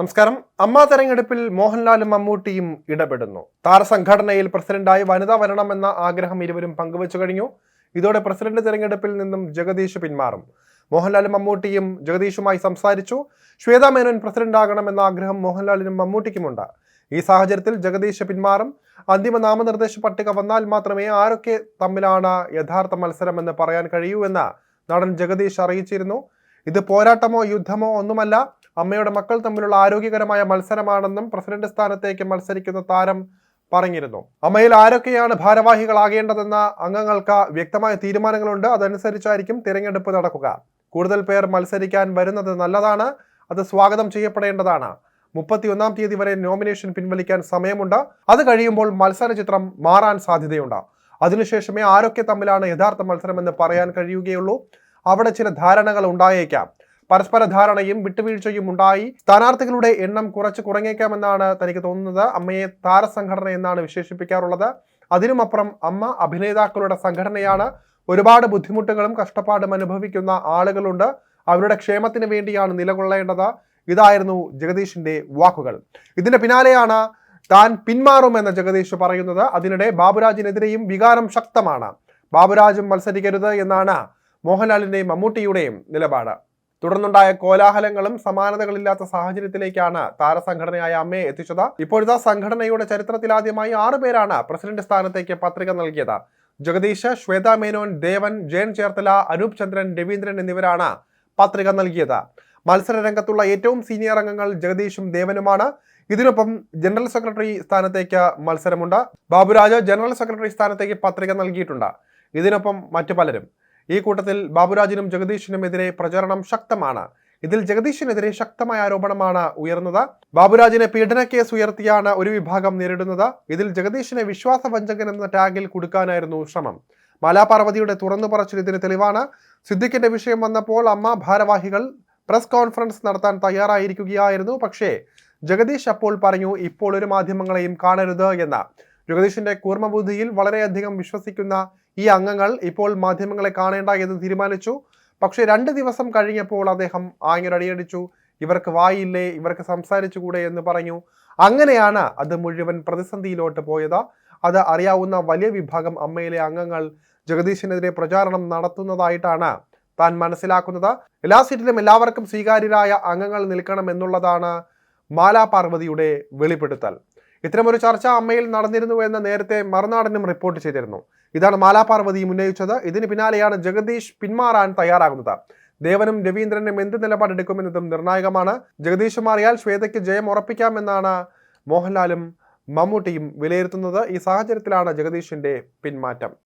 നമസ്കാരം. അമ്മ തെരഞ്ഞെടുപ്പിൽ മോഹൻലാലും മമ്മൂട്ടിയും ഇടപെടുന്നു. താരസംഘടനയിൽ പ്രസിഡന്റായി വനിത വരണമെന്ന ആഗ്രഹം ഇരുവരും പങ്കുവച്ചു കഴിഞ്ഞു. ഇതോടെ പ്രസിഡന്റ് തെരഞ്ഞെടുപ്പിൽ നിന്നും ജഗദീഷ് പിന്മാറും. മോഹൻലാലും മമ്മൂട്ടിയും ജഗദീഷുമായി സംസാരിച്ചു. ശ്വേതാ മേനോൻ പ്രസിഡന്റ് ആകണമെന്ന ആഗ്രഹം മോഹൻലാലിനും മമ്മൂട്ടിക്കുമുണ്ട്. ഈ സാഹചര്യത്തിൽ ജഗദീഷ് പിന്മാറും. അന്തിമ നാമനിർദ്ദേശ പട്ടിക വന്നാൽ മാത്രമേ ആരൊക്കെ തമ്മിലാണ് യഥാർത്ഥ മത്സരമെന്ന് പറയാൻ കഴിയൂ എന്ന് നടൻ ജഗദീഷ് അറിയിച്ചിരുന്നു. ഇത് പോരാട്ടമോ യുദ്ധമോ ഒന്നുമല്ല. അമ്മയുടെ മക്കൾ തമ്മിലുള്ള ആരോഗ്യകരമായ മത്സരമാണെന്നും പ്രസിഡന്റ് സ്ഥാനത്തേക്ക് മത്സരിക്കുന്ന താരം പറഞ്ഞിരുന്നു. അമ്മയിൽ ആരൊക്കെയാണ് ഭാരവാഹികളാകേണ്ടതെന്ന അംഗങ്ങൾക്ക് വ്യക്തമായ തീരുമാനങ്ങളുണ്ട്. അതനുസരിച്ചായിരിക്കും തിരഞ്ഞെടുപ്പ് നടക്കുക. കൂടുതൽ പേർ മത്സരിക്കാൻ വരുന്നത് നല്ലതാണ്. അത് സ്വാഗതം ചെയ്യപ്പെടേണ്ടതാണ്. മുപ്പത്തിയൊന്നാം തീയതി വരെ നോമിനേഷൻ പിൻവലിക്കാൻ സമയമുണ്ട്. അത് കഴിയുമ്പോൾ മത്സര ചിത്രം മാറാൻ സാധ്യതയുണ്ട്. അതിനുശേഷമേ ആരൊക്കെ തമ്മിലാണ് യഥാർത്ഥ മത്സരമെന്ന് പറയാൻ കഴിയുകയുള്ളൂ. അവിടെ ചില ധാരണകൾ ഉണ്ടായേക്കാം. പരസ്പര ധാരണയും വിട്ടുവീഴ്ചയും ഉണ്ടായി. സ്ഥാനാർത്ഥികളുടെ എണ്ണം കുറച്ച് കുറഞ്ഞേക്കാമെന്നാണ് തനിക്ക് തോന്നുന്നത്. അമ്മയെ താരസംഘടന എന്നാണ് വിശേഷിപ്പിക്കാറുള്ളത്. അതിനുമപ്പുറം അമ്മ അഭിനേതാക്കളുടെ സംഘടനയാണ്. ഒരുപാട് ബുദ്ധിമുട്ടുകളും കഷ്ടപ്പാടും അനുഭവിക്കുന്ന ആളുകളുണ്ട്. അവരുടെ ക്ഷേമത്തിന് വേണ്ടിയാണ് നിലകൊള്ളേണ്ടത്. ഇതായിരുന്നു ജഗദീഷിന്റെ വാക്കുകൾ. ഇതിന്റെ പിന്നാലെയാണ് താൻ പിന്മാറുമെന്ന് ജഗദീഷ് പറയുന്നത്. അതിനിടെ ബാബുരാജിനെതിരെയും വികാരം ശക്തമാണ്. ബാബുരാജും മത്സരിക്കരുത് എന്നാണ് മോഹൻലാലിന്റെയും മമ്മൂട്ടിയുടെയും നിലപാട്. തുടർന്നുണ്ടായ കോലാഹലങ്ങളും സമാനതകളില്ലാത്ത സാഹചര്യത്തിലേക്കാണ് താരസംഘടനയായ അമ്മയെ എത്തിച്ചത്. ഇപ്പോഴത്തെ സംഘടനയുടെ ചരിത്രത്തിലാദ്യമായി ആറ് പേരാണ് പ്രസിഡന്റ് സ്ഥാനത്തേക്ക് പത്രിക നൽകിയത്. ജഗദീഷ് ശ്വേത മേനോൻ ദേവൻ ജയൻ ചേർത്തല അനൂപ് ചന്ദ്രൻ രവീന്ദ്രൻ എന്നിവരാണ് പത്രിക നൽകിയത്. മത്സര രംഗത്തുള്ള ഏറ്റവും സീനിയർ അംഗങ്ങൾ ജഗദീഷും ദേവനുമാണ്. ഇതിനൊപ്പം ജനറൽ സെക്രട്ടറി സ്ഥാനത്തേക്ക് മത്സരമുണ്ട്. ബാബുരാജ് ജനറൽ സെക്രട്ടറി സ്ഥാനത്തേക്ക് പത്രിക നൽകിയിട്ടുണ്ട്. ഇതിനൊപ്പം മറ്റു പലരും. ഈ കൂട്ടത്തിൽ ബാബുരാജിനും ജഗദീഷിനുമെതിരെ പ്രചരണം ശക്തമാണ്. ഇതിൽ ജഗദീഷിനെതിരെ ശക്തമായ ആരോപണമാണ് ഉയർന്നത്. ബാബുരാജിനെ പീഡന കേസ് ഉയർത്തിയാണ് ഒരു വിഭാഗം നേരിടുന്നത്. ഇതിൽ ജഗദീഷിനെ വിശ്വാസവഞ്ചകൻ എന്ന ടാഗിൽ കൊടുക്കാനായിരുന്നു ശ്രമം. മാലാപാർവതിയുടെ തുറന്നു പറച്ചിൽ ഇതിന് തെളിവാണ്. സിദ്ദിഖിന്റെ വിഷയം വന്നപ്പോൾ അമ്മ ഭാരവാഹികൾ പ്രസ് കോൺഫറൻസ് നടത്താൻ തയ്യാറായിരിക്കുകയായിരുന്നു. പക്ഷേ ജഗദീഷ് അപ്പോൾ പറഞ്ഞു ഇപ്പോൾ ഒരു മാധ്യമങ്ങളെയും കാണരുത് എന്ന. ജഗദീഷിന്റെ കൂർമ്മബുദ്ധിയിൽ വളരെയധികം വിശ്വസിക്കുന്ന ഈ അംഗങ്ങൾ ഇപ്പോൾ മാധ്യമങ്ങളെ കാണേണ്ട എന്ന് തീരുമാനിച്ചു. പക്ഷേ രണ്ട് ദിവസം കഴിഞ്ഞപ്പോൾ അദ്ദേഹം ആഞ്ഞൊരടിയടിച്ചു. ഇവർക്ക് വായില്ലേ ഇവർക്ക് സംസാരിച്ചുകൂടെ എന്ന് പറഞ്ഞു. അങ്ങനെയാണ് അത് മുഴുവൻ പ്രതിസന്ധിയിലോട്ട് പോയത്. അത് അറിയാവുന്ന വലിയ വിഭാഗം അമ്മയിലെ അംഗങ്ങൾ ജഗദീശിനെതിരെ പ്രചാരണം നടത്തുന്നതായിട്ടാണ് താൻ മനസ്സിലാക്കുന്നത്. എല്ലാ സീറ്റിലും എല്ലാവർക്കും സ്വീകാര്യരായ അംഗങ്ങൾ നിൽക്കണം എന്നുള്ളതാണ് മാലാ പാർവതിയുടെ വെളിപ്പെടുത്തൽ. ഇത്തരമൊരു ചർച്ച അമ്മയിൽ നടന്നിരുന്നു എന്ന് നേരത്തെ മറുനാടനും റിപ്പോർട്ട് ചെയ്തിരുന്നു. ഇതാണ് മാലാപാർവതിയും ഉന്നയിച്ചത്. ഇതിന് പിന്നാലെയാണ് ജഗദീഷ് പിന്മാറാൻ തയ്യാറാകുന്നത്. ദേവനും രവീന്ദ്രനും എന്ത് നിലപാടെടുക്കുമെന്നതും നിർണായകമാണ്. ജഗദീഷ് മാറിയാൽ ശ്വേതയ്ക്ക് ജയം ഉറപ്പിക്കാമെന്നാണ് മോഹൻലാലും മമ്മൂട്ടിയും വിലയിരുത്തുന്നത്. ഈ സാഹചര്യത്തിലാണ് ജഗദീഷിന്റെ പിന്മാറ്റം.